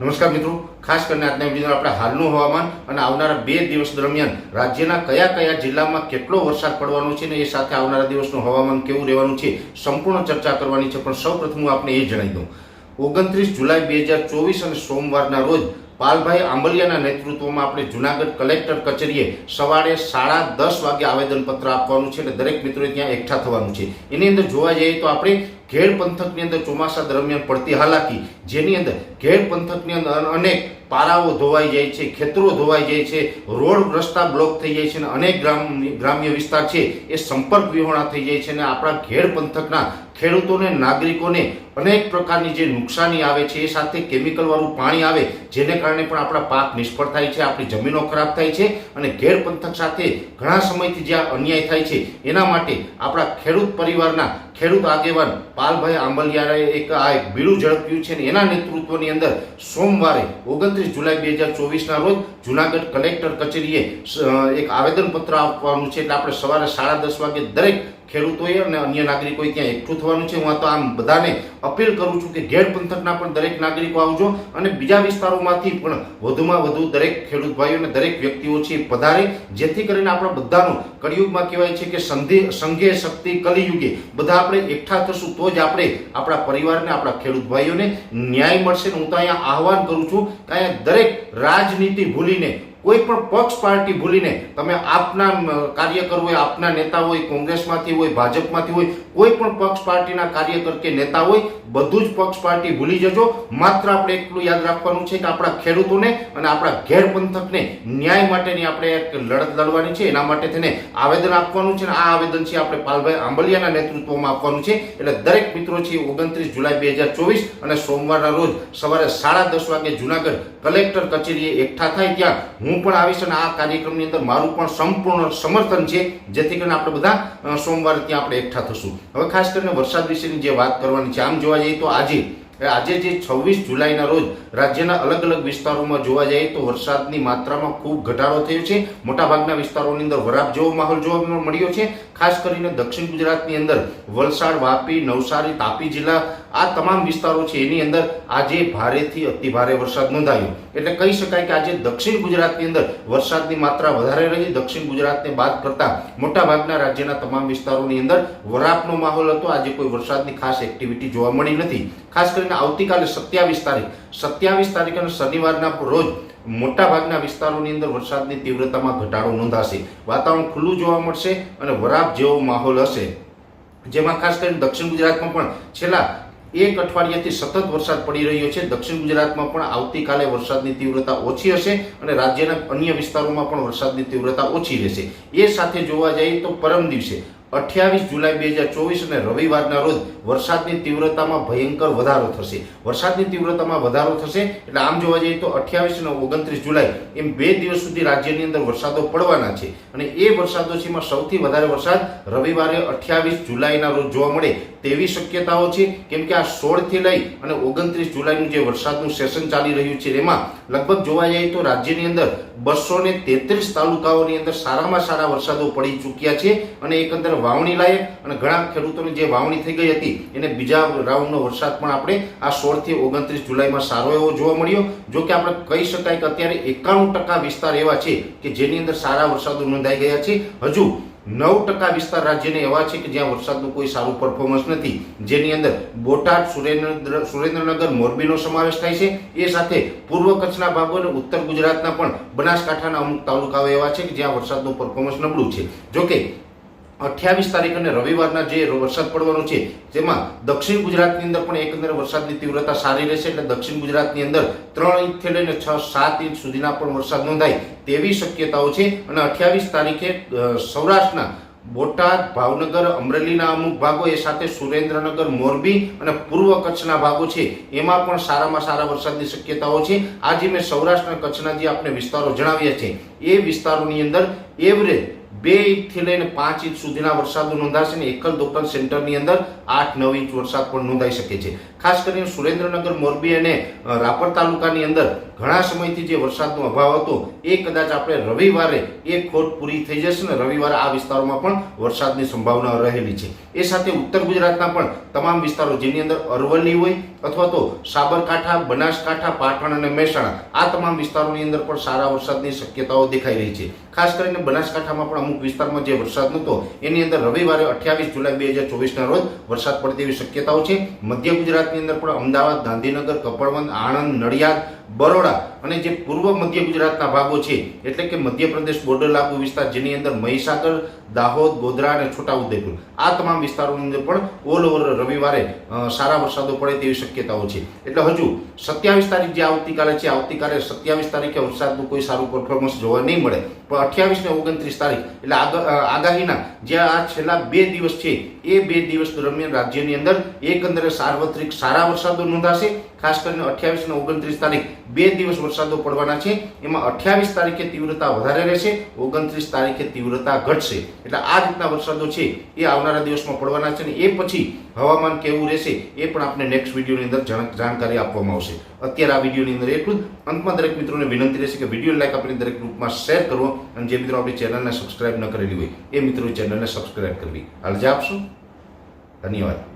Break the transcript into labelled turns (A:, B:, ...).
A: નમસ્કાર મિત્રો. ખાસ કરીને આજના વીડિયો આપણે હાલનું હવામાન અને આવનારા બે દિવસ દરમિયાન રાજ્યના કયા કયા જિલ્લામાં કેટલો વરસાદ પડવાનો છે ને એ સાથે આવનારા દિવસનું હવામાન કેવું રહેવાનું છે સંપૂર્ણ ચર્ચા કરવાની છે. પણ સૌ પ્રથમ હું આપને એ જણાવી દઉં. ઓગણત્રીસ જુલાઈ બે હજાર ચોવીસ અને સોમવારના રોજ પાલભાઈ આંબલિયાના નેતૃત્વમાં આપણે જુનાગઢ કલેક્ટર કચેરીએ સવારે સાડા દસ વાગે આવેદનપત્ર આપવાનું છે અને દરેક મિત્રોએ ત્યાં એકઠા થવાનું છે. એની અંદર જોવા જઈએ તો આપણે ઘેડ પંથકની અંદર ચોમાસા દરમિયાન પડતી હાલાકી, જેની અંદર ઘેડ પંથકની અંદર અનેક પારાઓ ધોવાઈ જાય છે, ખેતરો ધોવાઈ જાય છે, રોડ રસ્તા બ્લોક થઈ જાય છે અને અનેક ગ્રામ ગ્રામ્ય વિસ્તાર છે એ સંપર્ક વિહોણા થઈ જાય છે અને આપણા ઘેડ પંથકના ખેડૂતોને, નાગરિકોને અનેક પ્રકારની જે નુકસાની આવે છે એ સાથે કેમિકલવાળું પાણી આવે, જેને કારણે પણ આપણા પાક નિષ્ફળ થાય છે, આપણી જમીનો ખરાબ થાય છે અને ઘેર પંથક સાથે ઘણા સમયથી જ્યાં અન્યાય થાય છે, એના માટે આપણા ખેડૂત પરિવારના ખેડૂત આગેવાન પાલભાઈ આંબલિયાએ એક આ એક બીડું ઝડપ્યું છે અને એના નેતૃત્વની અંદર સોમવારે ઓગણત્રીસ જુલાઈ બે હજાર ચોવીસના રોજ જુનાગઢ કલેક્ટર કચેરીએ એક આવેદનપત્ર આપવાનું છે. એટલે આપણે સવારે સાડા દસ વાગે દરેક ખેડૂતોએ અને અન્ય નાગરિકોએ ત્યાં એકઠું થવાનું છે. હું આ તો આમ બધાને અપીલ કરું છું કે ઘેડ પંથકના પણ દરેક નાગરિકો આવજો અને બીજા વિસ્તારોમાંથી પણ વધુમાં વધુ દરેક ખેડૂત ભાઈઓ અને દરેક વ્યક્તિઓ છે પધારે. જેથી કરીને આપણા બધાનું કળિયુગમાં કહેવાય છે કે સંધિ, સંઘે શક્તિ, કલિયુગે બધા આપણે એકઠા થશું તો જ આપણે આપણા પરિવારને, આપણા ખેડૂત ભાઈઓને ન્યાય મળશે. હું તો અહીંયા આહવાન કરું છું કે અહીંયા દરેક રાજનીતિ ભૂલીને કોઈ પણ પક્ષ પાર્ટી ભૂલીને તમે આપના કાર્યકર હોય, આપના નેતા હોય, કોંગ્રેસમાંથી હોય, ભાજપમાંથી હોય, કોઈ પણ પક્ષ પાર્ટીના કાર્યકર કે નેતા હોય, બધું જ પક્ષ પાર્ટી ભૂલી જજો. માત્ર આપણે એટલું યાદ રાખવાનું છે કે આપણા ખેડૂતોને અને આપણા ઘેર પંથકને ન્યાય માટેની આપણે એક લડત લડવાની છે. એના માટે થઈને આવેદન આપવાનું છે અને આ આવેદન છે આપણે પાલભાઈ આંબલિયાના નેતૃત્વમાં આપવાનું છે. એટલે દરેક મિત્રો છે ઓગણત્રીસ જુલાઈ બે હજાર ચોવીસ અને સોમવારના રોજ સવારે સાડા દસ વાગે જુનાગઢ કલેક્ટર કચેરીએ એકઠા થાય ત્યાં હું પણ આવીશ અને આ કાર્યક્રમની અંદર મારું પણ સંપૂર્ણ સમર્થન છે, જેથી કરીને આપણે બધા સોમવારે ત્યાં આપણે એકઠા થશું. હવે ખાસ કરીને વરસાદ વિશેની જે વાત કરવાની છે, આમ જોવા જઈએ તો આજે આજે જે છવ્વીસ જુલાઈના રોજ રાજ્યના અલગ અલગ વિસ્તારોમાં જોવા જઈએ તો વરસાદની માત્રામાં ખૂબ ઘટાડો થયો છે. મોટાભાગના વિસ્તારોની અંદર વરાપ જેવો માહોલ જોવા મળ્યો છે. ખાસ કરીને દક્ષિણ ગુજરાતની અંદર વલસાડ, વાપી, નવસારી, તાપી જિલ્લા આ તમામ વિસ્તારો છે એની અંદર આજે ભારેથી અતિ ભારે વરસાદ નોંધાયો. એટલે કહી શકાય કે આજે દક્ષિણ ગુજરાતની અંદર વરસાદની માત્રા વધારે રહી. દક્ષિણ ગુજરાતને બાદ કરતા મોટાભાગના રાજ્યના તમામ વિસ્તારોની અંદર વરાપનો માહોલ હતો. આજે કોઈ વરસાદની ખાસ એક્ટિવિટી જોવા મળી નથી. ખાસ કરીને આવતીકાલે સત્યાવીસ તારીખ સત્યાવીસ તારીખ અને શનિવારના રોજ મોટાભાગના વિસ્તારોની અંદર વરસાદની તીવ્રતામાં ઘટાડો નોંધાશે. વાતાવરણ ખુલ્લું જોવા મળશે અને વરાપ જેવો માહોલ હશે. જેમાં ખાસ કરીને દક્ષિણ ગુજરાતમાં પણ છેલ્લા એક અઠવાડિયાથી સતત વરસાદ પડી રહ્યો છે. દક્ષિણ ગુજરાતમાં પણ આવતીકાલે વરસાદની તીવ્રતા ઓછી હશે અને રાજ્યના અન્ય વિસ્તારોમાં પણ વરસાદની તીવ્રતા ઓછી રહેશે. એ સાથે જોવા જઈએ તો પરમ દિવસે અઠ્યાવીસ જુલાઈ બે હજાર ચોવીસ અને રવિવારના રોજ વરસાદની તીવ્રતામાં ભયંકર વધારો થશે. વરસાદની તીવ્રતામાં વધારો થશે એટલે આમ જોવા જઈએ તો અઠ્યાવીસ અને ઓગણત્રીસ જુલાઈ એમ બે દિવસ સુધી રાજ્યની અંદર વરસાદો પડવાના છે. અને એ વરસાદો છેમાં સૌથી વધારે વરસાદ રવિવારે અઠ્યાવીસ જુલાઈના રોજ જોવા મળે તેવી શક્યતાઓ છે? કેમ કે આ સોળથી લઈ અને ઓગણત્રીસ જુલાઈનું જે વરસાદનું સેશન ચાલી રહ્યું છે, એમાં લગભગ જોવા જઈએ તો રાજ્યની અંદર બસો ને તેત્રીસ તાલુકાઓની અંદર સારામાં સારા વરસાદો પડી ચૂક્યા છે અને એકંદર વાવણી લાયક અને ઘણા ખેડૂતોની જે વાવણી થઈ ગઈ હતી, એને બીજા રાઉન્ડનો વરસાદ પણ આપણે આ સોળથી ઓગણત્રીસ જુલાઈમાં સારો એવો જોવા મળ્યો. જો કે આપણે કહી શકાય કે અત્યારે એકાણું ટકા વિસ્તાર એવા છે કે જેની અંદર સારા વરસાદો નોંધાઈ ગયા છે. હજુ નવ ટકા વિસ્તાર રાજ્યને એવા છે કે જ્યાં વરસાદનું કોઈ સારું પરફોર્મન્સ નથી. જેની અંદર બોટાદ, સુરેન્દ્ર, સુરેન્દ્રનગર, મોરબીનો સમાવેશ થાય છે. એ સાથે પૂર્વ કચ્છના ભાગો અને ઉત્તર ગુજરાતના પણ બનાસકાંઠાના અમુક તાલુકાઓ એવા છે કે જ્યાં વરસાદનું પરફોર્મન્સ નબળું છે. જોકે અઠ્યાવીસ તારીખ અને રવિવારના જે વરસાદ પડવાનો છે તેમાં દક્ષિણ ગુજરાતની અંદર પણ એકંદરે વરસાદની તીવ્રતા સારી રહેશે એટલે દક્ષિણ ગુજરાતની અંદર ત્રણ ઇંચથી લઈને છ, સાત ઇંચ સુધીના પણ વરસાદ નોંધાય તેવી શક્યતાઓ છે. અને અઠ્યાવીસ તારીખે સૌરાષ્ટ્રના બોટાદ, ભાવનગર, અમરેલીના અમુક ભાગો એ સાથે સુરેન્દ્રનગર, મોરબી અને પૂર્વ કચ્છના ભાગો છે, એમાં પણ સારામાં સારા વરસાદની શક્યતાઓ છે. આજે મેં સૌરાષ્ટ્ર કચ્છના જે આપણે વિસ્તારો જણાવ્યા છે, એ વિસ્તારોની અંદર એવરેજ બે ઇંચથી લઈને પાંચ ઇંચ સુધીના વરસાદો નોંધાશે અને એકલ દોકલ સેન્ટરની અંદર આઠ નવ ઇંચ વરસાદ પણ નોંધાઈ શકે છે. ખાસ કરીને સુરેન્દ્રનગર મોરબી અને રાપર તાલુકાની અંદર ઘણા સમયથી જે વરસાદનો અભાવ હતો, એ કદાચ આપણે રવિવારે એ ખોટ પૂરી થઈ જશે ને રવિવારે આ વિસ્તારોમાં પણ વરસાદની સંભાવના રહેલી છે. એ સાથે ઉત્તર ગુજરાતના પણ તમામ વિસ્તારો જેની અંદર અરવલ્લી હોય અથવા તો સાબરકાંઠા, બનાસકાંઠા, પાટણ અને મહેસાણા, આ તમામ વિસ્તારોની અંદર પણ સારા વરસાદની શક્યતાઓ દેખાઈ રહી છે. ખાસ કરીને બનાસકાંઠામાં પણ અમુક વિસ્તારમાં જે વરસાદ નહોતો એની અંદર રવિવારે અઠ્યાવીસ જુલાઈ બે હજાર ચોવીસના રોજ વરસાદ પડે તેવી શક્યતાઓ છે. મધ્ય ગુજરાતની અંદર પણ અમદાવાદ, ગાંધીનગર, કપડવંત, આણંદ, નડિયાદ બરોડા અને જે પૂર્વ મધ્ય ગુજરાતના ભાગો છે, એટલે કે મધ્યપ્રદેશ બોર્ડર લાગુ વિસ્તાર, જેની અંદર મહીસાગર, દાહોદ, ગોધરા અને છોટાઉદેપુર. આ તમામ વિસ્તારોની અંદર પણ ઓલ ઓવર રવિવારે સારા વરસાદો પડે તેવી શક્યતાઓ છે. એટલે હજુ સત્યાવીસ તારીખ જે આવતીકાલે છે, આવતીકાલે સત્યાવીસ તારીખે વરસાદનું કોઈ સારું પરફોર્મન્સ જોવા નહીં મળે. પણ અઠ્યાવીસ ને ઓગણત્રીસ તારીખ, એટલે આગાહીના જે આ છેલ્લા બે દિવસ છે, એ બે દિવસ દરમિયાન રાજ્યની અંદર એકંદરે સાર્વત્રિક સારા વરસાદો નોંધાશે. ખાસ કરીને અઠ્યાવીસ ને ઓગણત્રીસ તારીખ બે દિવસ વરસાદો પડવાના છે. એમાં અઠ્યાવીસ તારીખે તીવ્રતા વધારે રહેશે, ઓગણત્રીસ તારીખે તીવ્રતા ઘટશે. એટલે આ રીતના વરસાદો છે એ આવનારા દિવસમાં પડવાના છે ને એ પછી હવામાન કેવું રહેશે એ પણ આપણે નેક્સ્ટ વિડીયોની અંદર જાણ- જાણકારી આપવામાં આવશે. અત્યારે આ વિડીયોની અંદર એટલું જ. અંતમાં દરેક મિત્રોને વિનંતી રહેશે કે વીડિયો લાઈક આપણી દરેક ગ્રુપમાં શેર કરવો અને જે મિત્રો આપણી ચેનલને સબસ્ક્રાઇબ ન કરેલી હોય, એ મિત્રો ચેનલને સબસ્ક્રાઇબ કરવી. હાલ આપશું. ધન્યવાદ.